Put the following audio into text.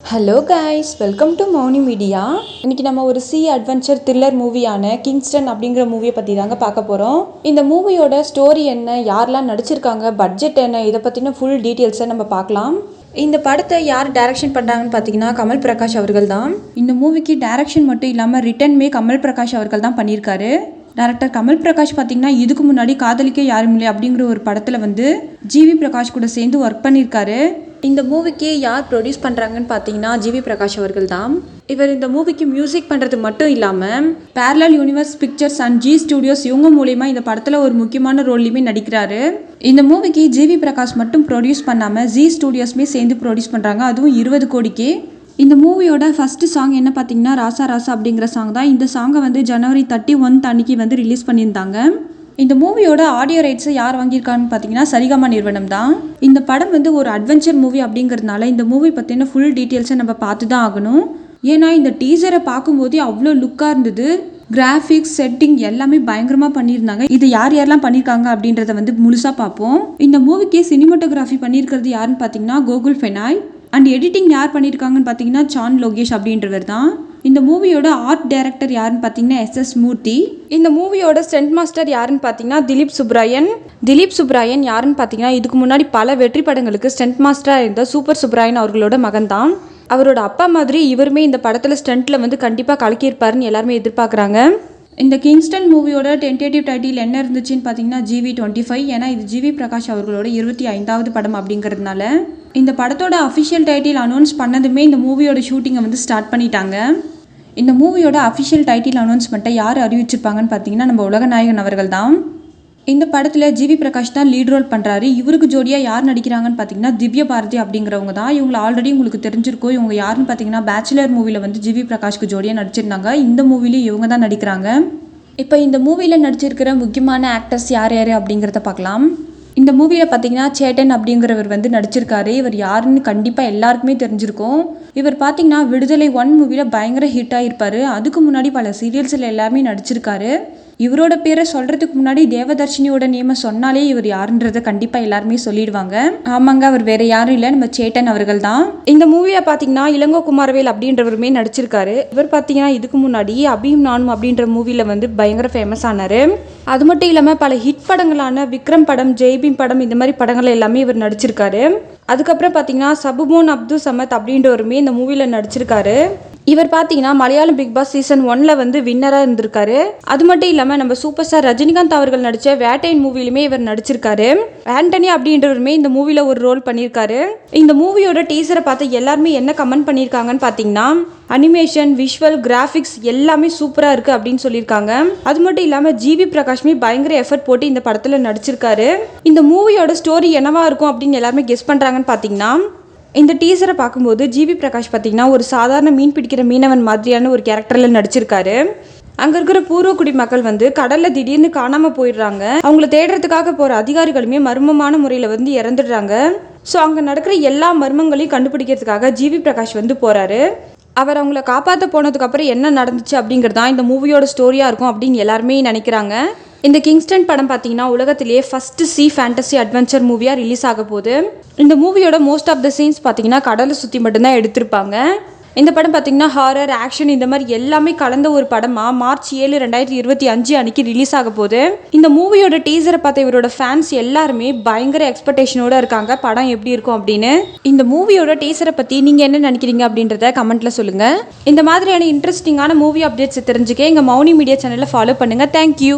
Hello guys welcome to Mouni media இன்னைக்கு நம்ம ஒரு சி அட்வென்ச்சர் த்ரில்லர் மூவியான கிங்ஸ்டன் அப்படிங்கிற மூவியை பற்றி தாங்க பார்க்க போகிறோம் இந்த மூவியோட ஸ்டோரி என்ன யாரெல்லாம் நடிச்சிருக்காங்க பட்ஜெட் என்ன இதை பற்றின ஃபுல் டீட்டெயில்ஸை நம்ம பார்க்கலாம். இந்த படத்தை யார் டைரக்ஷன் பண்ணுறாங்கன்னு பார்த்தீங்கன்னா கமல் பிரகாஷ் அவர்கள் தான். இந்த மூவிக்கு டைரக்ஷன் மட்டும் இல்லாமல் ரிட்டர்னுமே கமல் பிரகாஷ் அவர்கள் தான் பண்ணியிருக்காரு. டேரக்டர் கமல் பிரகாஷ் பார்த்தீங்கன்னா இதுக்கு முன்னாடி காதலிக்க யாரும் இல்லை அப்படிங்கிற ஒரு படத்தில் வந்து ஜிவி பிரகாஷ் கூட சேர்ந்து ஒர்க் பண்ணியிருக்காரு. இந்த மூவிக்கு யார் ப்ரொடியூஸ் பண்ணுறாங்கன்னு பார்த்தீங்கன்னா ஜிவி பிரகாஷ் அவர்கள் தான் இவர் இந்த மூவிக்கு மியூசிக் பண்ணுறது மட்டும் இல்லாமல் parallel universe pictures and G studios இவங்க மூலியமாக இந்த படத்தில் ஒரு முக்கியமான ரோல்லையுமே நடிக்கிறாரு. இந்த மூவிக்கு ஜிவி பிரகாஷ் மட்டும் ப்ரொடியூஸ் பண்ணாமல் ஜி ஸ்டுடியோஸ்மே சேர்ந்து ப்ரொடியூஸ் பண்ணுறாங்க அதுவும் இருபது கோடிக்கு. இந்த மூவியோட ஃபர்ஸ்ட் சாங் என்ன பார்த்தீங்கன்னா ராசா ராசா அப்படிங்கிற சாங் தான். இந்த சாங்கை வந்து ஜனவரி தேர்ட்டி ஒன் அன்னைக்கு வந்து ரிலீஸ் பண்ணியிருந்தாங்க. இந்த மூவியோட ஆடியோ ரைட்ஸை யார் வாங்கியிருக்கான்னு பார்த்தீங்கன்னா சரிகமா நிறுவனம் தான். இந்த படம் வந்து ஒரு அட்வென்ச்சர் மூவி அப்படிங்கிறதுனால இந்த மூவி பார்த்தீங்கன்னா ஃபுல் டீட்டெயில்ஸை நம்ம பார்த்து தான் ஆகணும். ஏன்னா இந்த டீசரை பார்க்கும்போதே அவ்வளோ லுக்காக இருந்தது. கிராஃபிக்ஸ் செட்டிங் எல்லாமே பயங்கரமாக பண்ணியிருந்தாங்க. இது யார் யாரெல்லாம் பண்ணியிருக்காங்க அப்படின்றத வந்து முழுசாக பார்ப்போம். இந்த மூவிக்கு சினிமாட்டோகிராஃபி பண்ணியிருக்கிறது யாருன்னு பார்த்தீங்கன்னா கோகுல் ஃபெனாய். அண்ட் எடிட்டிங் யார் பண்ணியிருக்காங்கன்னு பார்த்தீங்கன்னா சான் லோகேஷ் அப்படின்றவர் தான் இந்த மூவியோட ஆர்ட் டைரக்டர் யாருன்னு பார்த்தீங்கன்னா எஸ் எஸ் மூர்த்தி. இந்த மூவியோட ஸ்டென்ட் மாஸ்டர் யாருன்னு பார்த்தீங்கன்னா திலீப் சுப்ராயன். திலீப் சுப்ராயன் யாருன்னு பார்த்தீங்கன்னா இதுக்கு முன்னாடி பல வெற்றி படங்களுக்கு ஸ்டென்ட் மாஸ்டராக இருந்த சூப்பர் சுப்ராயன் அவர்களோட மகன் தான் அவரோட அப்பா மாதிரி இவருமே இந்த படத்தில் ஸ்டண்ட்டில் வந்து கண்டிப்பாக கலக்கியிருப்பாருன்னு எல்லாருமே எதிர்பார்க்குறாங்க. இந்த கிங்ஸ்டன் மூவியோட டென்டேட்டிவ் டைட்டில் என்ன இருந்துச்சுன்னு பார்த்தீங்கன்னா ஜிவி டுவெண்ட்டி ஃபைவ் ஏன்னா இது ஜிவி பிரகாஷ் அவர்களோட இருபத்தி ஐந்தாவது படம் அப்படிங்கிறதுனால இந்த படத்தோட அஃபிஷியல் டைட்டில் அனௌன்ஸ் பண்ணதுமே இந்த மூவியோட ஷூட்டிங்கை வந்து ஸ்டார்ட் பண்ணிட்டாங்க. இந்த மூவியோட அஃபிஷியல் டைட்டில் அனௌன்ஸ்மெண்ட்டை யார் அறிவிச்சிருப்பாங்கன்னு பார்த்தீங்கன்னா நம்ம உலகநாயகன் அவர்கள் தான். இந்த படத்தில் ஜிவி பிரகாஷ் தான் லீட் ரோல் பண்ணுறாரு இவருக்கு ஜோடியாக யார் நடிக்கிறாங்கன்னு பார்த்தீங்கன்னா திவ்ய பாரதி அப்படிங்கிறவங்க தான். இவங்களை ஆல்ரெடி உங்களுக்கு தெரிஞ்சிருக்கோம். இவங்க யாருன்னு பார்த்தீங்கன்னா பேச்சுலர் மூவியில் வந்து ஜிவி பிரகாஷ்க்கு ஜோடியாக நடிச்சிருந்தாங்க. இந்த மூவிலையும் இவங்க தான் நடிக்கிறாங்க. இப்போ இந்த மூவியில் நடிச்சிருக்கிற முக்கியமான ஆக்டர்ஸ் யார் யார் அப்படிங்கிறத பார்க்கலாம். இந்த மூவியில் பார்த்தீங்கன்னா சேட்டன் அப்படிங்கிறவர் வந்து நடிச்சிருக்காரு. இவர் யாருன்னு கண்டிப்பாக எல்லாருக்குமே தெரிஞ்சிருக்கும். இவர் பார்த்தீங்கன்னா விடுதலை ஒன் மூவியில் பயங்கர ஹிட் ஆகிருப்பார் அதுக்கு முன்னாடி பல சீரியல்ஸில் எல்லாமே நடிச்சிருக்காரு. இவரோட பேரை சொல்கிறதுக்கு முன்னாடி தேவதர்ஷினியோட நேமை சொன்னாலே இவர் யாருன்றதை கண்டிப்பாக எல்லாருமே சொல்லிடுவாங்க. ஆமாங்க அவர் வேற யாரும் இல்லை. நம்ம சேட்டன் அவர்கள் தான். இந்த மூவியை பார்த்தீங்கன்னா இளங்கோ குமாரவேல் அப்படின்றவருமே நடிச்சிருக்காரு. இவர் பார்த்தீங்கன்னா இதுக்கு முன்னாடி அபியும் நானும் அப்படின்ற மூவியில் வந்து பயங்கர ஃபேமஸ் ஆனார். அது மட்டும் இல்லாமல் பல ஹிட் படங்களான விக்ரம் படம் ஜெய்பீம் படம் இந்த மாதிரி படங்கள் எல்லாமே இவர் நடிச்சிருக்காரு. அதுக்கப்புறம் பார்த்தீங்கன்னா சபுமோன் அப்துல் சமத் அப்படின்றவருமே இந்த மூவியில் நடிச்சிருக்காரு. இவர் பார்த்தீங்கன்னா மலையாளம் பிக் பாஸ் சீசன் ஒன்ல வந்து வின்னராக இருந்திருக்காரு. அது மட்டும் இல்லாமல் நம்ம சூப்பர் ஸ்டார் ரஜினிகாந்த் அவர்கள் நடித்த வேட்டையின் மூவிலுமே இவர் நடிச்சிருக்காரு. ஆண்டனி அப்படின்றவருமே இந்த மூவியில் ஒரு ரோல் பண்ணியிருக்காரு. இந்த மூவியோட டீசரை பார்த்து எல்லாருமே என்ன கமெண்ட் பண்ணியிருக்காங்கன்னு பார்த்தீங்கன்னா அனிமேஷன் விஷுவல் கிராஃபிக்ஸ் எல்லாமே சூப்பராக இருக்குது அப்படின்னு சொல்லியிருக்காங்க. அது மட்டும் இல்லாமல் ஜிவி பிரகாஷ்மே பயங்கர எஃபர்ட் போட்டு இந்த படத்தில் நடிச்சிருக்காரு. இந்த மூவியோட ஸ்டோரி என்னவா இருக்கும் அப்படின்னு எல்லாருமே கெஸ் பண்ணுறாங்கன்னு பார்த்தீங்கன்னா இந்த டீசரை பார்க்கும்போது ஜிவி பிரகாஷ் பார்த்தீங்கன்னா ஒரு சாதாரண மீன் பிடிக்கிற மீனவன் மாதிரியான ஒரு கேரக்டரில் நடிச்சிருக்காரு. அங்கே இருக்கிற பூர்வக்குடி மக்கள் வந்து கடலில் திடீர்னு காணாமல் போயிடுறாங்க. அவங்கள தேடுறதுக்காக போகிற அதிகாரிகளுமே மர்மமான முறையில் வந்து இறந்துடுறாங்க. ஸோ அங்கே நடக்கிற எல்லா மர்மங்களையும் கண்டுபிடிக்கிறதுக்காக ஜிவி பிரகாஷ் வந்து போகிறாரு அவர் அவங்கள காப்பாற்ற போனதுக்கப்புறம் என்ன நடந்துச்சு அப்படிங்கிறது தான் இந்த மூவியோட ஸ்டோரியாக இருக்கும் அப்படின்னு எல்லாருமே நினைக்கிறாங்க. இந்த கிங்ஸ்டன் படம் பார்த்தீங்கன்னா உலகத்திலேயே ஃபர்ஸ்ட் சி ஃபேண்டசி அட்வென்ச்சர் மூவியாக ரிலீஸ் ஆக போகுது. இந்த மூவியோட மோஸ்ட் ஆஃப் த சீன்ஸ் பார்த்தீங்கன்னா கடலை சுற்றி மட்டும்தான் எடுத்திருப்பாங்க. இந்த படம் பார்த்தீங்கன்னா ஹாரர் ஆக்ஷன் இந்த மாதிரி எல்லாமே கலந்த ஒரு படமாக மார்ச் ஏழு ரெண்டாயிரத்தி இருபத்தி அஞ்சு அன்னைக்கு ரிலீஸ் ஆக போகுது. இந்த மூவியோட டீசரை பார்த்த இவரோட ஃபேன்ஸ் எல்லாருமே பயங்கர எக்ஸ்பெக்டேஷனோட இருக்காங்க. படம் எப்படி இருக்கும் அப்படின்னு. இந்த மூவியோட டீசரை பற்றி நீங்கள் என்ன நினைக்கிறீங்க அப்படின்றத கமெண்ட்டில் சொல்லுங்கள் இந்த மாதிரியான இன்ட்ரெஸ்டிங்கான மூவி அப்டேட்ஸ் தெரிஞ்சுக்க எங்கள் மௌனி மீடியா சேனலை ஃபாலோ பண்ணுங்கள் தேங்க்யூ